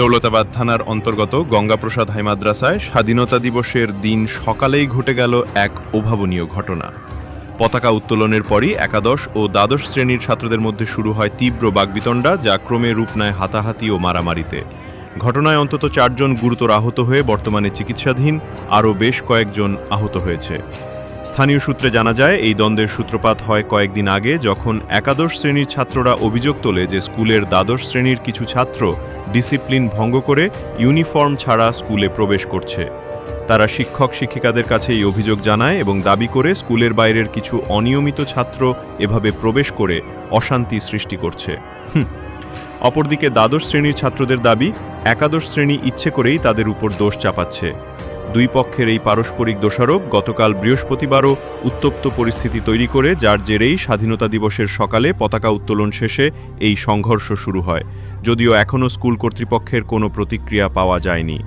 দৌলতাবাদ থানার অন্তর্গত গঙ্গাপ্রসাদ হাই মাদ্রাসায় স্বাধীনতা দিবসের দিন সকালেই ঘটে গেল এক অভাবনীয় ঘটনা। পতাকা উত্তোলনের পরই একাদশ ও দ্বাদশ শ্রেণির ছাত্রদের মধ্যে শুরু হয় তীব্র বাগবিতণ্ডা, যা ক্রমে রূপ নেয় হাতাহাতি ও মারামারিতে। ঘটনায় অন্তত চারজন গুরুতর আহত হয়ে বর্তমানে চিকিৎসাধীন, আরও বেশ কয়েকজন আহত হয়েছে। স্থানীয় সূত্রে জানা যায়, এই দ্বন্দ্বের সূত্রপাত হয় কয়েকদিন আগে, যখন একাদশ শ্রেণির ছাত্ররা অভিযোগ তোলে যে স্কুলের দ্বাদশ শ্রেণির কিছু ছাত্র ডিসিপ্লিন ভঙ্গ করে ইউনিফর্ম ছাড়া স্কুলে প্রবেশ করছে। তারা শিক্ষক শিক্ষিকাদের কাছে এই অভিযোগ জানায় এবং দাবি করে স্কুলের বাইরের কিছু অনিয়মিত ছাত্র এভাবে প্রবেশ করে অশান্তি সৃষ্টি করছে। অপরদিকে দ্বাদশ শ্রেণির ছাত্রদের দাবি, একাদশ শ্রেণি ইচ্ছে করেই তাদের উপর দোষ চাপাচ্ছে। দুই পক্ষের এই পারস্পরিক দোষারোপ গতকাল বৃহস্পতিবারও উত্তপ্ত পরিস্থিতি তৈরি করে, যার জেরেই স্বাধীনতা দিবসের সকালে পতাকা উত্তোলন শেষে এই সংঘর্ষ শুরু হয়। যদিও এখনও স্কুল কর্তৃপক্ষের কোনো প্রতিক্রিয়া পাওয়া যায়নি।